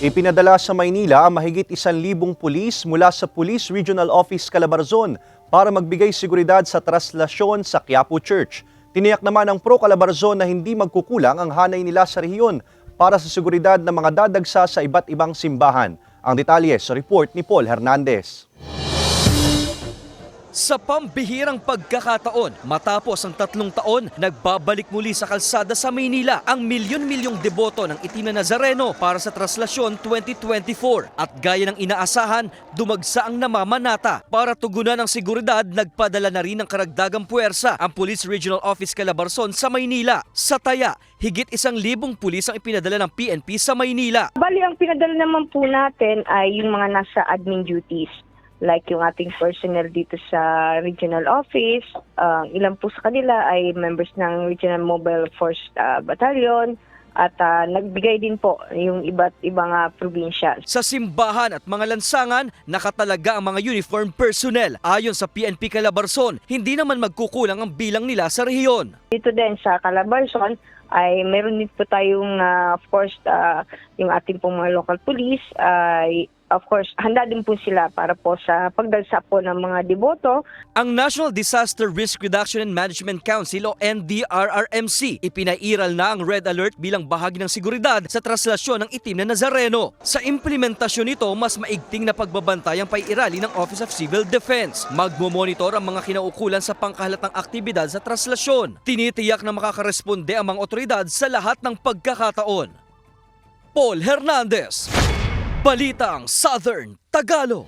Ipinadala sa Maynila ang mahigit isan libong pulis mula sa Police Regional Office Calabarzon para magbigay seguridad sa traslasyon sa Quiapo Church. Tiniyak naman ng Pro Calabarzon na hindi magkukulang ang hanay nila sa rehiyon para sa seguridad ng mga dadagsa sa iba't ibang simbahan. Ang detalye sa report ni Paul Hernandez. Sa pambihirang pagkakataon, matapos ang tatlong taon, nagbabalik muli sa kalsada sa Maynila ang milyon-milyong deboto ng Itim na Nazareno para sa Traslasyon 2024. At gaya ng inaasahan, dumagsa ang namamanata. Para tugunan ang seguridad, nagpadala na rin ng karagdagang puwersa ang Police Regional Office Calabarzon sa Maynila. Sa taya, higit isang libong pulis ang ipinadala ng PNP sa Maynila. Bali, ang pinadala naman po natin ay yung mga nasa admin duties. Like yung ating personnel dito sa regional office. Ah, ilan po sa kanila ay members ng Regional Mobile Force ah, Battalion. At ah, nagbigay din po yung iba't ibang ah, probinsya. Sa simbahan at mga lansangan, nakatalaga ang mga uniform personnel. Ayon sa PNP Calabarzon, hindi naman magkukulang ang bilang nila sa rehiyon. Dito din sa Calabarzon ay meron din po tayong ah, of course ah, yung ating pong mga local police ay of course handa din po sila para po sa pagdalsa po ng mga deboto Ang National Disaster Risk Reduction and Management Council o NDRRMC ipinairal na ang red alert bilang bahagi ng seguridad sa traslasyon ng itim na Nazareno. Sa implementasyon nito, mas maigting na pagbabantay ang paiirali ng Office of Civil Defense. Magmomonitor ang mga kinaukulan sa pangkahalatang aktibidad sa traslasyon. Tinitiyak na makakaresponde ang mga otoridad sa lahat ng pagkakataon. Paul Hernandez, Balitang Southern Tagalog.